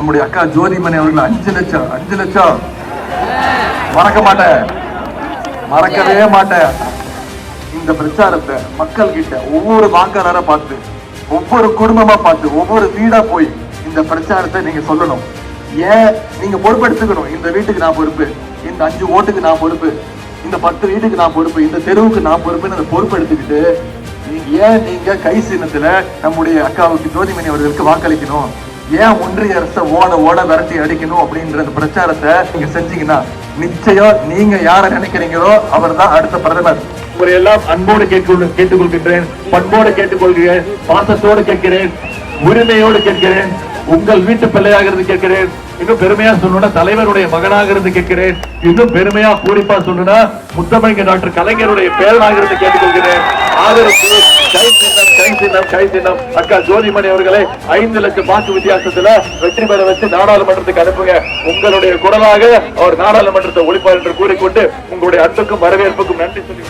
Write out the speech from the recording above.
நம்முடைய அக்கா ஜோதிமணி அவர்கள் அஞ்சு லட்சம் அஞ்சு லட்சம். மறக்க மாட்டேன். மறக்கவே மாட்டேன். இந்த பிரச்சாரத்தை மக்கள் கிட்ட ஒவ்வொரு வாக்காளரை பார்த்து ஒவ்வொரு குடும்பமா பார்த்து ஒவ்வொரு வீடா போய் இந்த பிரச்சாரத்தை நீங்க சொல்லணும். ஏன்? நீங்க பொறுப்பெடுத்துக்கணும். இந்த வீட்டுக்கு நான் பொறுப்பு இந்த அஞ்சு ஓட்டுக்கு நான் பொறுப்பு இந்த பத்து வீட்டுக்கு நான் பொறுப்பு இந்த தெருவுக்கு நான் பொறுப்புன்னு அந்த பொறுப்பு எடுத்துக்கிட்டு ஏன் நீங்க கை சின்னத்துல நம்முடைய அக்காவுக்கு ஜோதிமணி அவர்களுக்கு வாக்களிக்கணும்? ஏன் ஒன்றிய அரசை ஓட ஓட விரட்டி அடிக்கணும் அப்படின்ற பிரச்சாரத்தை நீங்க செஞ்சீங்கன்னா நிச்சயம் நீங்க யாரை நினைக்கிறீங்களோ அவர் தான் அடுத்த பிரதமர். உங்களை எல்லாம் அன்போடு கேட்டுக்கொள்கின்றேன் பண்போடு கேட்டுக்கொள்கிறேன் பாசத்தோடு கேட்கிறேன் உரிமையோடு கேட்கிறேன். உங்கள் வீட்டு பிள்ளையாக இருந்து கேட்கிறேன். இன்னும் பெருமையா சொல்லணும்னா தலைவருடைய மகனாக இருந்து கேட்கிறேன். இன்னும் பெருமையா பூரிப்பா சொல்லணும்னா முத்தமிழ்ங்க டாக்டர் கலைஞருடைய பேரனாக இருந்து கேட்டுக்கொள்கிறேன். ஆதரவு கை சின்னம் கை சின்னம் கை சின்னம். அக்கா ஜோதிமணி அவர்களை ஐந்து லட்சம் வாக்கு வித்தியாசத்துல வெற்றி பெற வச்சு நாடாளுமன்றத்துக்கு அனுப்புங்க. உங்களுடைய குரலாக அவர் நாடாளுமன்றத்தை ஒழிப்பார் என்று கூறிக்கொண்டு உங்களுடைய அன்புக்கும் வரவேற்புக்கும் நன்றி சொல்லி